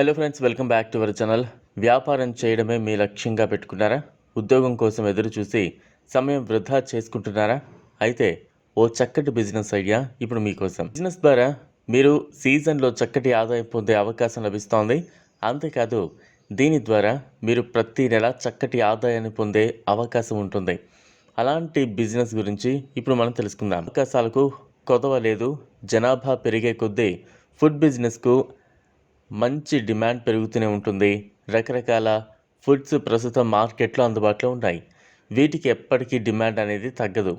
Hello friends welcome back to our channel వ్యాపారం చేయడమే మీ లక్ష్యంగా పెట్టుకున్నారా? ఉద్యోగం కోసం ఎదురు చూసి సమయం వృధా చేసుకుంటున్నారా? అయితే ఓ చక్కటి బిజినెస్ ఐడియా ఇప్పుడు మీకోసం. బిజినెస్ ద్వారా మీరు సీజన్లో చక్కటి ఆదాయం పొందే అవకాశం లభిస్తోంది. అంతేకాదు దీని ద్వారా మీరు ప్రతి నెల చక్కటి ఆదాయాన్ని పొందే అవకాశం ఉంటుంది. అలాంటి బిజినెస్ గురించి ఇప్పుడు మనం తెలుసుకుందాం. అవకాశాలకు కొదవ లేదు. జనాభా పెరిగే కొద్దీ ఫుడ్ బిజినెస్కు మంచి డిమాండ్ పెరుగుతూనే ఉంటుంది. రకరకాల ఫుడ్స్ ప్రస్తుతం మార్కెట్లో అందుబాటులో ఉన్నాయి. వీటికి ఎప్పటికీ డిమాండ్ అనేది తగ్గదు.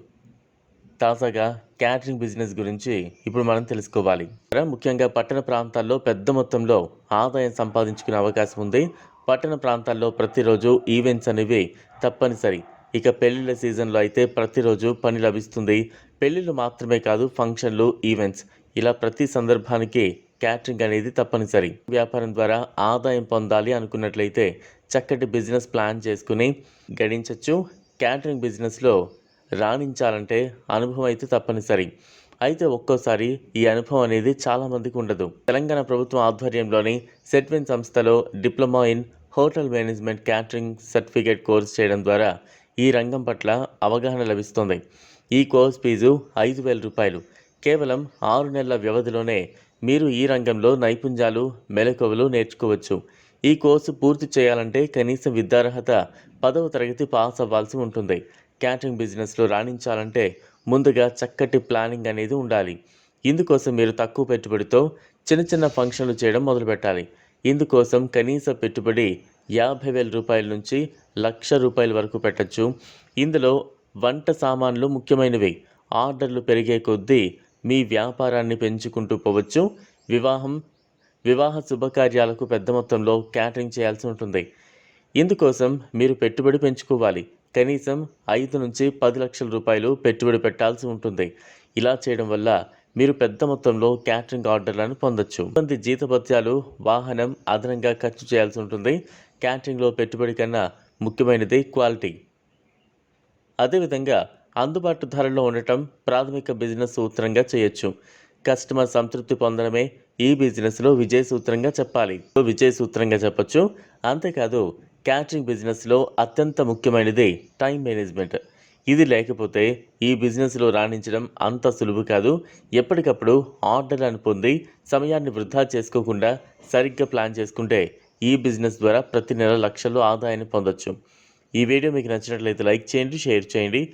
తాజాగా క్యాటరింగ్ బిజినెస్ గురించి ఇప్పుడు మనం తెలుసుకోవాలి. ముఖ్యంగా పట్టణ ప్రాంతాల్లో పెద్ద మొత్తంలో ఆదాయం సంపాదించుకునే అవకాశం ఉంది. పట్టణ ప్రాంతాల్లో ప్రతిరోజు ఈవెంట్స్ అనేవి తప్పనిసరి. ఇక పెళ్ళిళ్ళ సీజన్లో అయితే ప్రతిరోజు పని లభిస్తుంది. పెళ్ళిళ్ళు మాత్రమే కాదు ఫంక్షన్లు ఈవెంట్స్ ఇలా ప్రతి సందర్భానికి క్యాటరింగ్ అనేది తప్పనిసరి. వ్యాపారం ద్వారా ఆదాయం పొందాలి అనుకున్నట్లయితే చక్కటి బిజినెస్ ప్లాన్ చేసుకుని గడించవచ్చు క్యాటరింగ్ బిజినెస్లో రాణించాలంటే అనుభవం అయితే తప్పనిసరి. అయితే ఒక్కోసారి ఈ అనుభవం అనేది చాలామందికి ఉండదు. తెలంగాణ ప్రభుత్వం ఆధ్వర్యంలోని సెట్విన్ సంస్థలో diploma in hotel management catering certificate course చేయడం ద్వారా ఈ రంగం పట్ల అవగాహన లభిస్తుంది. ఈ కోర్స్ ఫీజు ఐదు వేల రూపాయలు. కేవలం ఆరు నెలల వ్యవధిలోనే మీరు ఈ రంగంలో నైపుణ్యాలు మెలకువలు నేర్చుకోవచ్చు. ఈ కోర్సు పూర్తి చేయాలంటే కనీసం విద్యార్హత పదవ తరగతి పాస్ అవ్వాల్సి ఉంటుంది. క్యాటరింగ్ బిజినెస్లో రాణించాలంటే ముందుగా చక్కటి ప్లానింగ్ అనేది ఉండాలి. ఇందుకోసం మీరు తక్కువ పెట్టుబడితో చిన్న చిన్న ఫంక్షన్లు చేయడం మొదలుపెట్టాలి. ఇందుకోసం కనీస పెట్టుబడి యాభై వేల రూపాయల నుంచి లక్ష రూపాయల వరకు పెట్టచ్చు. ఇందులో వంట సామాన్లు ముఖ్యమైనవి. ఆర్డర్లు పెరిగే కొద్దీ మీ వ్యాపారాన్ని పెంచుకుంటూ పోవచ్చు. వివాహం వివాహ శుభకార్యాలకు పెద్ద మొత్తంలో క్యాటరింగ్ చేయాల్సి ఉంటుంది. ఇందుకోసం మీరు పెట్టుబడి పెంచుకోవాలి. కనీసం ఐదు నుంచి పది లక్షల రూపాయలు పెట్టుబడి పెట్టాల్సి ఉంటుంది. ఇలా చేయడం వల్ల మీరు పెద్ద మొత్తంలో క్యాటరింగ్ ఆర్డర్లను పొందొచ్చు. కొంత జీతభత్యాలు వాహనం అదనంగా ఖర్చు చేయాల్సి ఉంటుంది. క్యాటరింగ్లో పెట్టుబడి కన్నా ముఖ్యమైనది క్వాలిటీ. అదేవిధంగా అందుబాటు ధరలో ఉండటం ప్రాథమిక బిజినెస్ సూత్రంగా చేయొచ్చు. కస్టమర్ సంతృప్తి పొందడమే ఈ బిజినెస్లో విజయ సూత్రంగా చెప్పాలి. విజయ సూత్రంగా చెప్పొచ్చు. అంతేకాదు క్యాటరింగ్ బిజినెస్లో అత్యంత ముఖ్యమైనది టైం మేనేజ్మెంట్. ఇది లేకపోతే ఈ బిజినెస్లో రాణించడం అంత సులువు కాదు. ఎప్పటికప్పుడు ఆర్డర్లను పొంది సమయాన్ని వృధా చేసుకోకుండా సరిగ్గా ప్లాన్ చేసుకుంటే ఈ బిజినెస్ ద్వారా ప్రతి నెల లక్షల్లో ఆదాయాన్ని పొందొచ్చు. ఈ వీడియో మీకు నచ్చినట్లయితే లైక్ చేయండి షేర్ చేయండి.